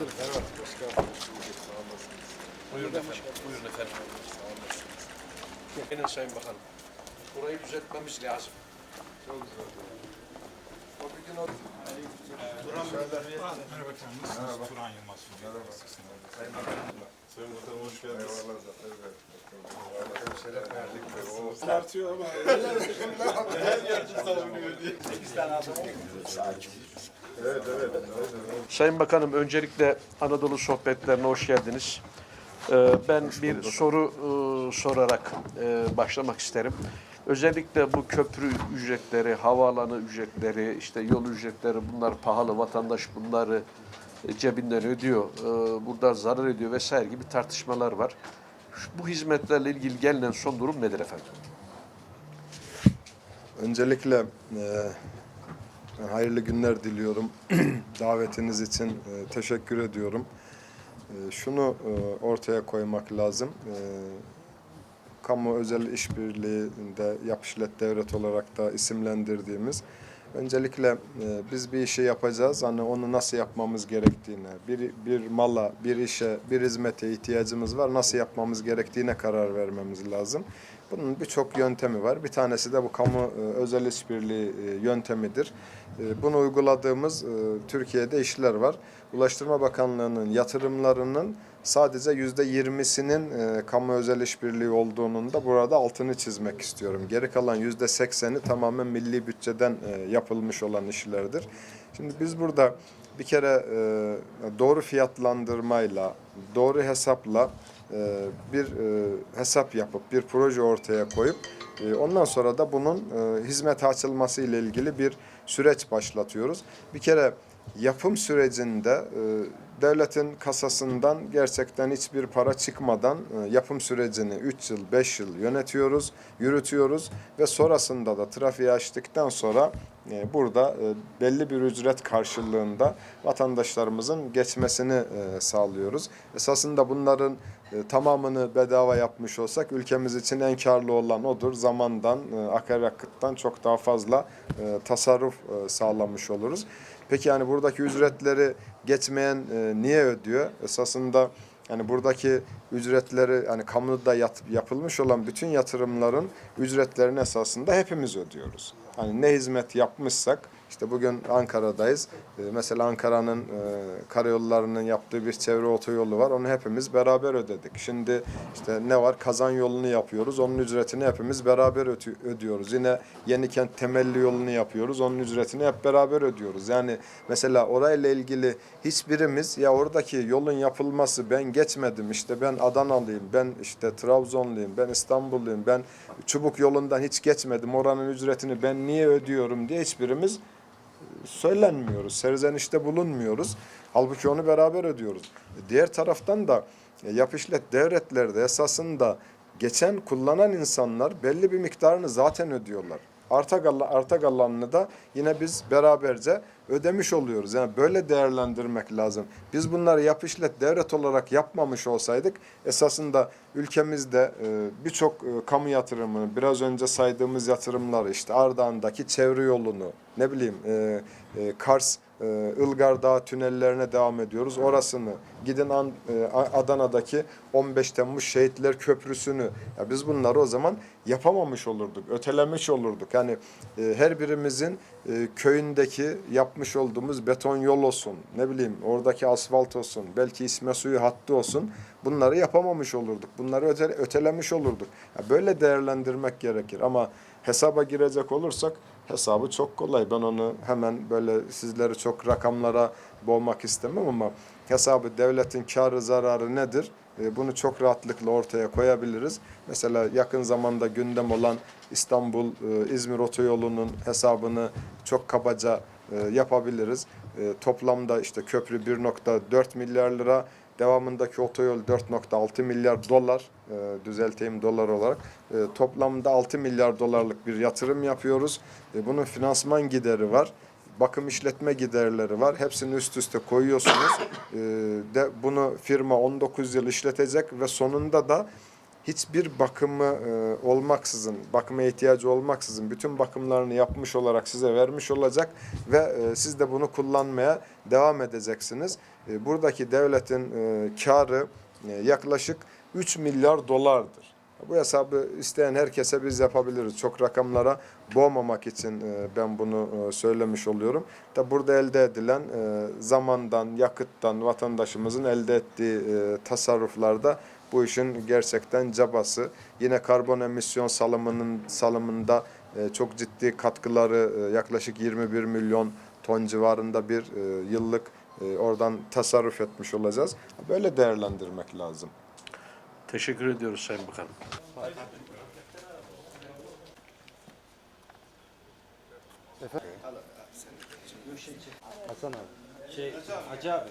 Merhaba, hoş geldiniz. Sağ olasınız. Buyurun efendim. Buyurun efendim. Sağ olasınız. Benim Sayın Bakanım. Burayı düzeltmemiz lazım. Çok güzel. O bir gün o... Merhaba efendim, nasılsınız? Turan Yılmaz. Merhaba. Sayın Bakanım hoş geldiniz. Eyvallah. Bakalım şeref verdik. O Tartıyor ama Evet, evet. Aynen. Sayın Bakanım öncelikle Anadolu sohbetlerine hoş geldiniz. Ee, Ben bir soru e, sorarak e, başlamak isterim. Özellikle bu köprü ücretleri, havaalanı ücretleri, işte yol ücretleri bunlar pahalı. Vatandaş bunları e, cebinden ödüyor. Burada zarar ediyor vesaire gibi tartışmalar var. Bu hizmetlerle ilgili gelinen son durum nedir efendim? Öncelikle hayırlı günler diliyorum. Davetiniz için e, teşekkür ediyorum. E, şunu e, ortaya koymak lazım. Kamu özel işbirliğinde yap işlet devlet olarak da isimlendirdiğimiz öncelikle e, biz bir işi yapacağız. Hani onu nasıl yapmamız gerektiğine, bir, bir mala, bir işe, bir hizmete ihtiyacımız var. Nasıl yapmamız gerektiğine karar vermemiz lazım. Bunun birçok yöntemi var. Bir tanesi de bu kamu e, özel işbirliği e, yöntemidir. E, Bunu uyguladığımız Türkiye'de işler var. Ulaştırma Bakanlığı'nın yatırımlarının sadece yüzde yirmisinin kamu özel işbirliği olduğunun da burada altını çizmek istiyorum. Geri kalan yüzde sekseni tamamen milli bütçeden yapılmış olan işlerdir. Şimdi biz burada bir kere doğru fiyatlandırmayla, doğru hesapla bir e, hesap yapıp bir proje ortaya koyup e, ondan sonra da bunun e, hizmete açılması ile ilgili bir süreç başlatıyoruz. Bir kere yapım sürecinde e, devletin kasasından gerçekten hiçbir para çıkmadan e, yapım sürecini 3 yıl, 5 yıl yönetiyoruz, yürütüyoruz ve sonrasında da trafiği açtıktan sonra e, burada e, belli bir ücret karşılığında vatandaşlarımızın geçmesini e, sağlıyoruz. Esasında bunların e, tamamını bedava yapmış olsak ülkemiz için en karlı olan odur. Zamandan, e, akaryakıttan çok daha fazla e, tasarruf e, sağlamış oluruz. Peki yani buradaki ücretleri geçmeyen niye ödüyor? Esasında yani buradaki ücretleri hani kamuda yapılmış olan bütün yatırımların ücretlerini esasında hepimiz ödüyoruz. Hani ne hizmet yapmışsak işte bugün Ankara'dayız. E, mesela Ankara'nın e, karayollarının yaptığı bir çevre otoyolu var. Onu hepimiz beraber ödedik. Şimdi işte ne var? Kazan yolunu yapıyoruz. Onun ücretini hepimiz beraber ödüyoruz. Yine Yenikent temelli yolunu yapıyoruz. Onun ücretini hep beraber ödüyoruz. Yani mesela orayla ilgili hiçbirimiz ya oradaki yolun yapılması ben geçmedim işte ben Adanalıyım, ben işte Trabzonluyum, ben İstanbulluyum, ben Çubuk yolundan hiç geçmedim. Oranın ücretini ben niye ödüyorum diye hiçbirimiz söylenmiyoruz, serzenişte bulunmuyoruz. Halbuki onu beraber ödüyoruz. Diğer taraftan da e, yap işlet devletlerde esasında geçen kullanan insanlar belli bir miktarını zaten ödüyorlar. Arta, kalan, arta kalanını da yine biz beraberce ödemiş oluyoruz. Yani böyle değerlendirmek lazım. Biz bunları yap işlet devlet olarak yapmamış olsaydık esasında ülkemizde e, birçok e, kamu yatırımını biraz önce saydığımız yatırımları işte Ardahan'daki çevre yolunu ne bileyim e, Kars Ilgar Dağı tünellerine devam ediyoruz. Orasını gidin e, Adana'daki 15 Temmuz Şehitler Köprüsü'nü ya biz bunları o zaman yapamamış olurduk, ötelemiş olurduk. Yani e, her birimizin e, köyündeki yapmış olduğumuz beton yol olsun, ne bileyim oradaki asfalt olsun, belki isme suyu hattı olsun bunları yapamamış olurduk. Bunları öte- ötelemiş olurduk. Ya böyle değerlendirmek gerekir ama hesaba girecek olursak hesabı çok kolay. Ben onu hemen böyle sizleri çok rakamlara boğmak istemem ama hesabı devletin karı zararı nedir? E, Bunu çok rahatlıkla ortaya koyabiliriz. Mesela yakın zamanda gündem olan İstanbul-İzmir otoyolunun hesabını çok kabaca e, yapabiliriz. E, Toplamda işte köprü 1.4 milyar lira, devamındaki otoyol 4.6 milyar dolar, e, düzelteyim dolar olarak. E, Toplamda 6 milyar dolarlık bir yatırım yapıyoruz. E, Bunun finansman gideri var bakım işletme giderleri var. Hepsini üst üste koyuyorsunuz. Ee, de bunu firma 19 yıl işletecek ve sonunda da hiçbir bakımı e, olmaksızın, bakıma ihtiyacı olmaksızın bütün bakımlarını yapmış olarak size vermiş olacak ve e, siz de bunu kullanmaya devam edeceksiniz. E, buradaki devletin e, karı e, yaklaşık 3 milyar dolardır. Bu hesabı isteyen herkese biz yapabiliriz. Çok rakamlara boğmamak için e, ben bunu e, söylemiş oluyorum. Tabi burada elde edilen e, zamandan, yakıttan vatandaşımızın elde ettiği tasarruflarda bu işin gerçekten cabası. Yine karbon emisyon salımının salımında e, çok ciddi katkıları e, yaklaşık 21 milyon ton civarında bir e, yıllık oradan tasarruf etmiş olacağız. Böyle değerlendirmek lazım. Teşekkür ediyoruz Sayın Bakanım. Şey, Hacı abi.